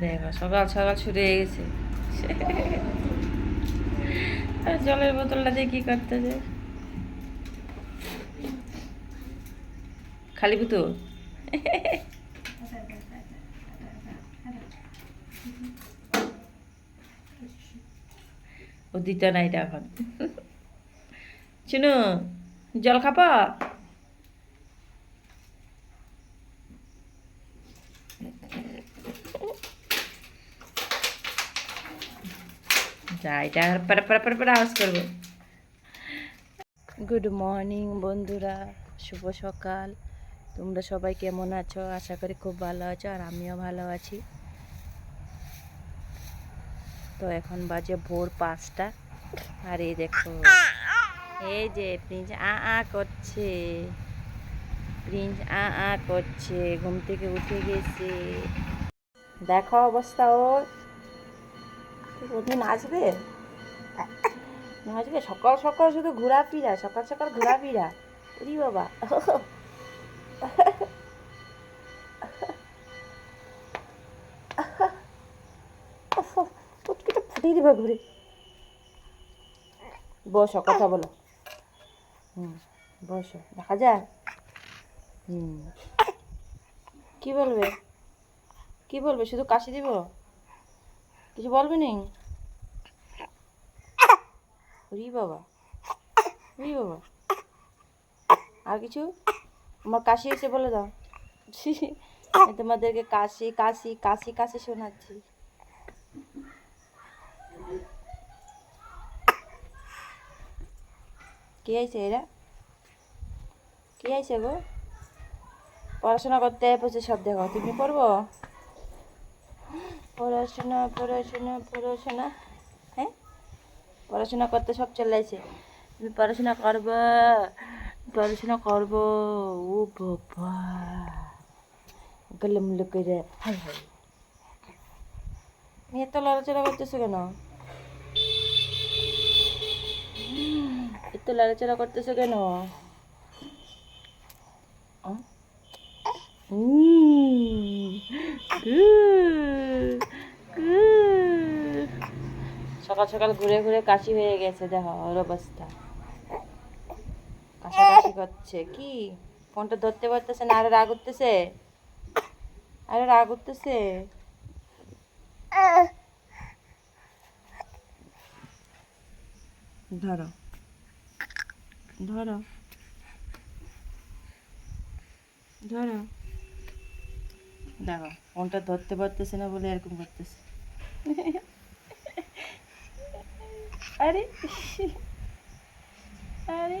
দেখো, সকাল সকাল হয়ে গেছে আর জলের বোতলটা দিয়ে কি করতে যে? খালি পুতু? ও দিত না এটা এখন। চিনু, জল খাপা যা এটা আওয়াজ করব। গুড মর্নিং বন্ধুরা। শুভ সকাল। তোমরা সবাই কেমন আছো? আশা করি খুব ভালো আছো, আর আমিও ভালো আছি। তো এখন বাজে ভোর পাঁচটা। আর এই দেখো, এই যে প্রিন্স আ আ করছে। প্রিন্স আ আ করছে, ঘুম থেকে উঠে গেছে। দেখো অবস্থা ওর। ওদিন আসবে? নাচবে? সকাল সকাল শুধু ঘোরাফেরা, সকাল সকাল ঘোরাফেরা। ওরি বাবা। দিবে ঘুরে। বসো, কথা বলো। হুম, বসো, দেখা যায় হুম। কি বলবে? কি বলবে? শুধু কাশি দিব? কিছু বলবে নি? ওরি বাবা ওরি বাবা। আর কিছু? আমার কাশি এসে বলে দাও। তোমাদেরকে কাশি কাশি কাশি কাশি শোনাচ্ছি। কে আইছে এরা? কে আইছে গো? পড়াশোনা করতে বসে সব দেখো। তুমি পড়ব? পড়াশোনা পড়াশোনা পড়াশোনা হ্যাঁ? পড়াশোনা করতে সব চলে আসে তুমি পড়াশোনা করবা, পড়াশোনা করব। ও বাবা। গেলে মুলে করে হাই হাই। তুমি এত লড়াচড়া করতেছো কেন? এত লড়াচড়া করতেছো কেন? সকাল সকাল ঘুরে ঘুরে কাশি হয়ে গেছে দেখো ওর অবস্থা। কাশাকাশি করছে কি? ফোনটা ধরতে পারতেছে না আরও রাগ উঠতেছে? আরও রাগ উঠতেছে? ধরো। ধরো। ধরো। দেখো ফোনটা ধরতে পারতেছে না বলে এরকম করতেছে। আরে আরে।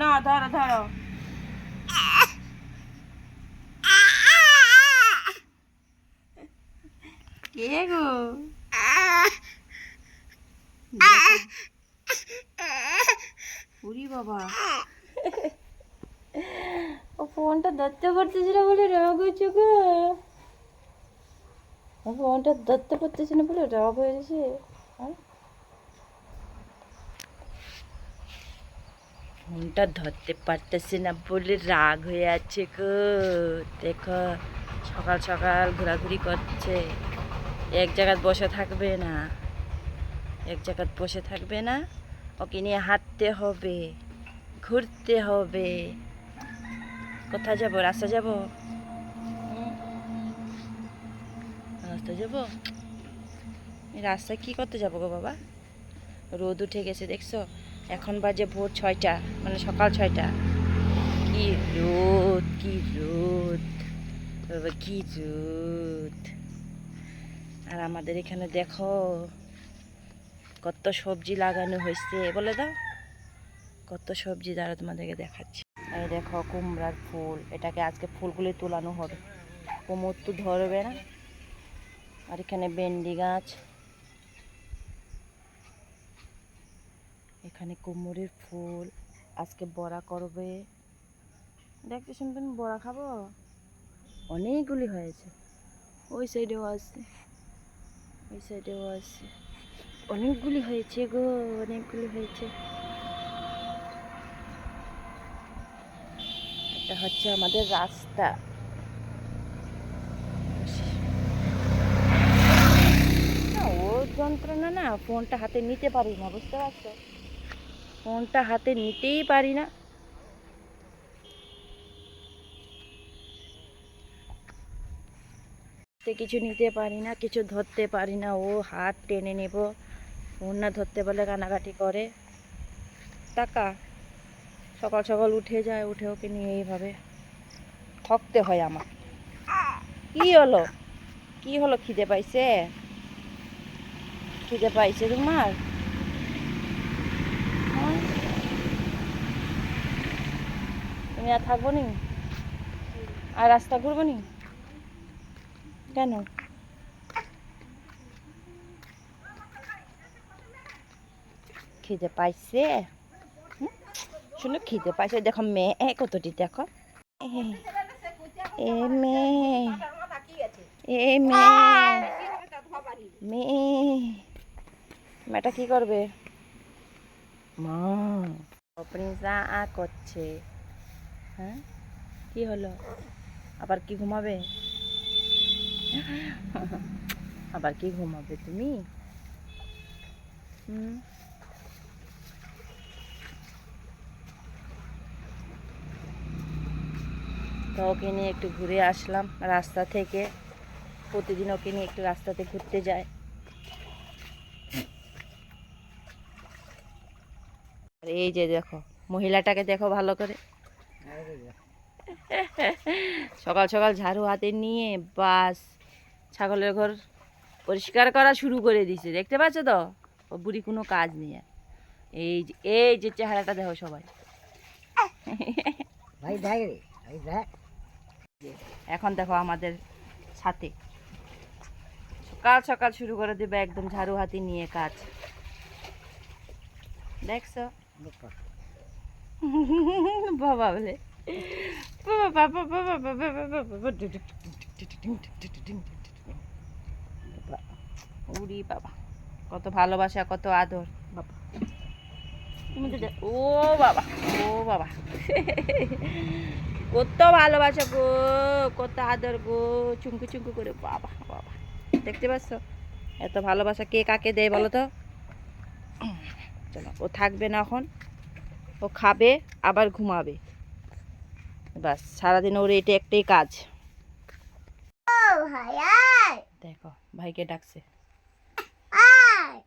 না ধরো ধরো কে গো? উরি বাবা। ফোনটা ধরতে পারতেছি না বলে রাগ হয়েছে গো। ফোনটা ধরতে পারতেছে না বলে রাগ হয়েছে হ্যাঁ? ফোনটা ধরতে পারতেছে না বলে রাগ হয়ে আছে গো। দেখো, সকাল সকাল ঘোরাঘুরি করছে। এক জায়গায় বসে থাকবে না। এক জায়গায় বসে থাকবে না। ওকে নিয়ে হাঁটতে হবে, ঘুরতে হবে। কোথায় যাব? রাস্তা যাব? রাস্তা যাব? এই রাস্তায় কি করতে যাব গো বাবা? রোদ উঠে গেছে, দেখছ? এখন বাজে ভোর ছয়টা মানে সকাল ছয়টা। কি রোদ কি রোদ। বাবা কি রোদ। আর আমাদের এখানে দেখো, কত সবজি লাগানো হয়েছে, বলে দাও। কত সবজি দ্বারা তোমাদেরকে দেখাচ্ছি। এই দেখো কুমড়ার ফুল, এটাকে আজকে ফুলগুলি তোলানো হবে। কুমড় তো ধরবে না। আর এখানে ভেন্ডি গাছ। এখানে কুমড়ের ফুল। আজকে বড়া করবে। দেখতে তুমি বড়া খাব? অনেকগুলি হয়েছে। ওই সাইডেও আছে। ওই সাইডেও আছে। অনেকগুলি হয়েছে গো, অনেকগুলি হয়েছে। এটা হচ্ছে আমাদের রাস্তা। যন্ত্রণা না, ফোনটা হাতে নিতে পারি না, বুঝতে পারছ? ফোনটা হাতে নিতেই পারি না। কিছু নিতে পারি না, কিছু ধরতে পারি না, ও হাত টেনে নেব। ফোন না ধরতে বলে কানাকাটি করে। টাকা? সকাল সকাল উঠে যায়, উঠে ওকে নিয়ে এইভাবে ঠকতে হয় আমার। কি হলো? কি হলো খিদে পাইছে? খিদে পাইছে তোমার? হ্যাঁ? তুমি আর থাকব নি? আর রাস্তা ঘুরবো নি? কেন? খিদে পাইছে? শুনো খিদে পাইছে। দেখো, মেয়ে, এ, কতটি দেখো। এ- মেয়ে, এ, মেয়ে মেয়ে। মেয়েটা কি করবে? মা প্রিন্সা আ করছে। হ্যাঁ? কি হলো? আবার কি ঘুমাবে? আবার কি ঘুমাবে তুমি? হুম? তো ওকে নিয়ে একটু ঘুরে আসলাম রাস্তা থেকে। প্রতিদিন ওকে নিয়ে একটু রাস্তাতে ঘুরতে যায়। এই যে দেখো, মহিলাটাকে দেখো ভালো করে। সকাল সকাল ঝাড়ু হাতে নিয়ে বাস, ছাগলের ঘর পরিষ্কার করা শুরু করে দিছে। দেখতে পাচ্ছ তো? ও বুড়ি কোনো কাজ নেই এই যে এই যে চেহারাটা দেখো সবাই। ভাই ভাই দেখ এখন দেখো আমাদের সাথে সকাল সকাল শুরু করে দেবে একদম ঝাড়ু হাতি নিয়ে কাজ দেখছ বাবা বলে উড়ি বাবা কত ভালোবাসা কত আদর বাবা তুমি তো ও বাবা ও বাবা কত ভালোবাসা গো কত আদর গো চুমকু চুমকু করে বাবা বাবা দেখতে পাচ্ছ এত ভালোবাসা কে কাকে দেয় বলো তো চলো ও থাকবে না এখন ও খাবে আবার ঘুমাবে বাস সারাদিন ওর এটা একটাই কাজ দেখো ভাইকে ডাকছে আয়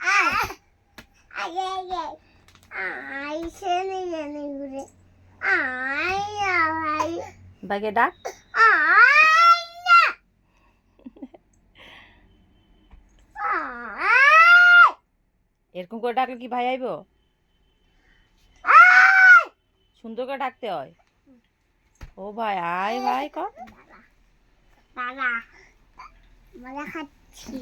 আয় ভাইকে ডাক এরকম করে ডাকলে কি ভাই আইব সুন্দর করে ডাকতে হয় ও ভাই আয় ভাই কর বাবা মজা খাচ্ছি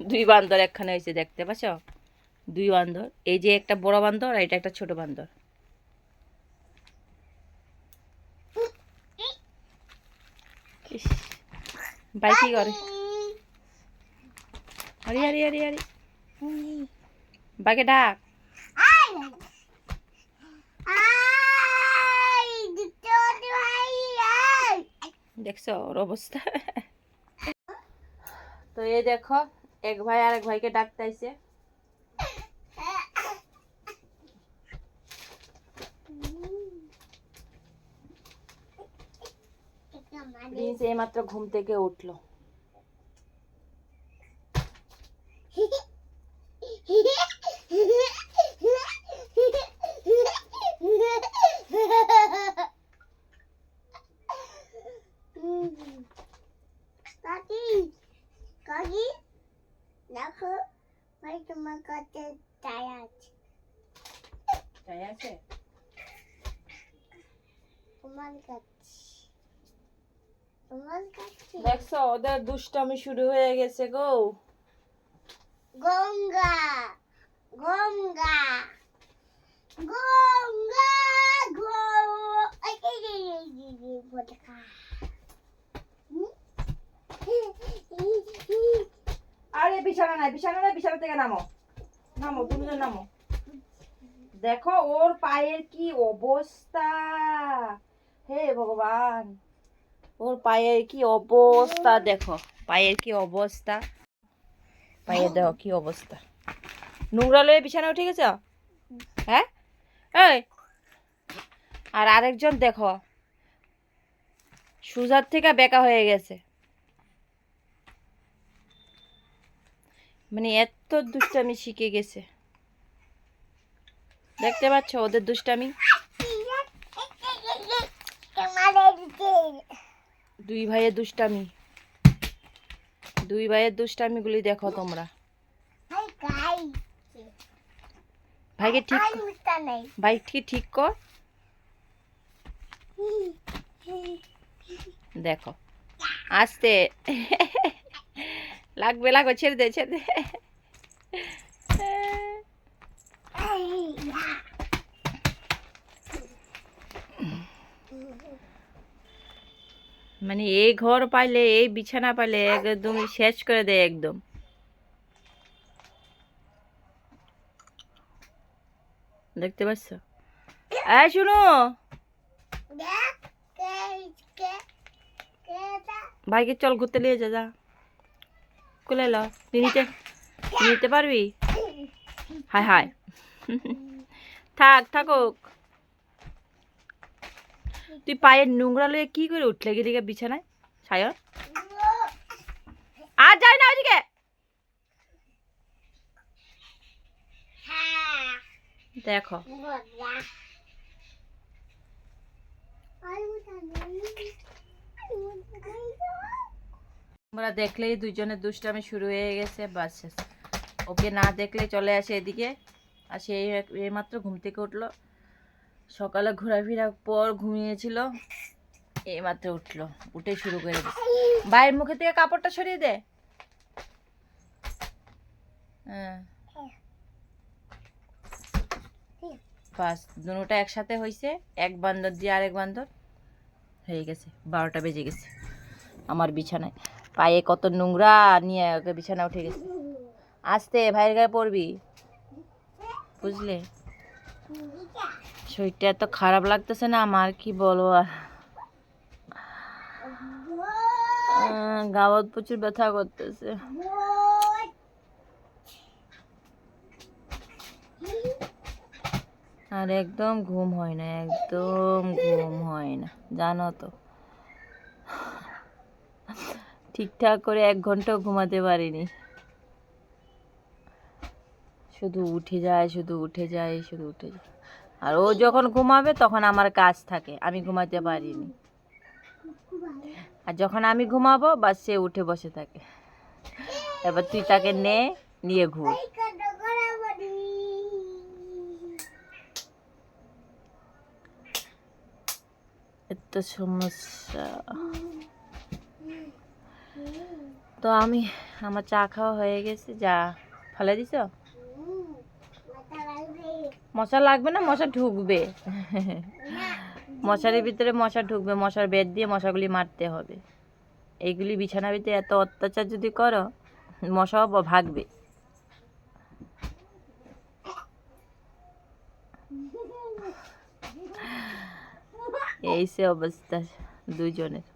দুই বান্দর একখানে হয়েছে, দেখতে পাচ্ছ? দুই বান্দর। এই যে একটা বড় বান্দর আর এটা একটা ছোট বান্দর। ভাই কি করে? আরে আরে আরে আরে। বাইকে ডাক। দেখছ ওর অবস্থা? তো এ দেখো এক ভাই আর এক ভাইকে ডাকতেছে এই প্রিন্স এইমাত্র ঘুম থেকে উঠল কাকি কাকি দেখো ভাই তোমার কাছে চাই আছে তাই আছে তোমার কাছে তোমার কাছে দেখছ ওদের দুষ্টামি শুরু হয়ে গেছে গো। গঙ্গা। গঙ্গা। গঙ্গা আরে বিছানা নাই বিছানা নাই বিছানা থেকে নামো। নামো তুমি তো নামো। দেখো ওর পায়ের কি অবস্থা? হে ভগবান। ওর পায়ের কি অবস্থা দেখো, পায়ের কি অবস্থা? পায়ের দেখো কি অবস্থা। নোংরা লয়ে বিছানা উঠে গেছ হ্যাঁ? আর আরেকজন দেখো, সুজার থেকে বেকা হয়ে গেছে। মানে এত দুষ্টামি শিখে গেছে। দেখতে পাচ্ছ ওদের দুষ্টামি? দুই ভাইয়ের দুষ্টামি। দুই ভাইয়ের দুষ্টামিগুলি দেখো তোমরা। ভাইকে ঠিক ভাইকে ঠিক কর। দেখো। আস্তে। লাগবে লাগবে, ছেড়ে দে ছেড়ে দে। মানে এই ঘর পাইলে, এই বিছানা পাইলে একদম শেষ করে দেয় একদম। দেখতে পাচ্ছ? এই শুনো। ভাইকে চল ঘুরতে নিয়ে যা যা। কোলে ল। নিতে নিতে পারবি? হায় হায়। থাক, থাকুক। তুই পায়ের নোংরা লয়ে কি করে উঠলে গেলি বিছানায়? সায়ন? আর যাই না ওইদিকে। দেখো। তোমরা দেখলেই দুজনের দুষ্টামি শুরু হয়ে গেছে, বাস ওকে না দেখলে চলে আসে এদিকে। আর সে এইমাত্র ঘুম থেকে উঠল। সকালে ঘোরাফেরা পর ঘুমিয়েছিল, এইমাত্র উঠল উঠে শুরু করে বাইরের মুখে থেকে কাপড়টা সরিয়ে দে। হ্যাঁ। বাস দুটোটা একসাথে হয়েছে এক বান্দর দিয়ে আরেক বান্দর। হয়ে গেছে, বারোটা বেজে গেছে। আমার বিছানায়। পায়ে কত নোংরা নিয়ে ওকে বিছানা উঠে গেছে। আসতে, ভাইয়ের গায়ে পড়বি বুঝলে? শরীরটা এত খারাপ লাগতেছে না আমার কি বলব? আর আহ, গাওয়াত প্রচুর ব্যথা করতেছে। আর একদম ঘুম হয় না একদম ঘুম হয় না জানো তো। ঠিকঠাক করে এক ঘন্টাও ঘুমাতে পারিনি। শুধু উঠে যায় শুধু উঠে যায় শুধু উঠে যায়। আর ও যখন ঘুমাবে, তখন আমার কাজ থাকে। আমি ঘুমাতে পারিনি। আর যখন আমি ঘুমাবো বা সে উঠে বসে থাকে। এবার তুই তাকে নে, নিয়ে ঘুর। এত সমস্যা। তো আমি, আমার চা খাওয়া হয়ে গেছে। যা, ফেলে দিছ? মশা লাগবে না? মশা ঢুকবে। মশারির ভিতরে মশা ঢুকবে। মশার বেদ দিয়ে মশাগুলি মারতে হবে। এইগুলি বিছানার ভিতরে এত অত্যাচার যদি করো, মশাও ভাগবে। এই সে অবস্থা দুজনের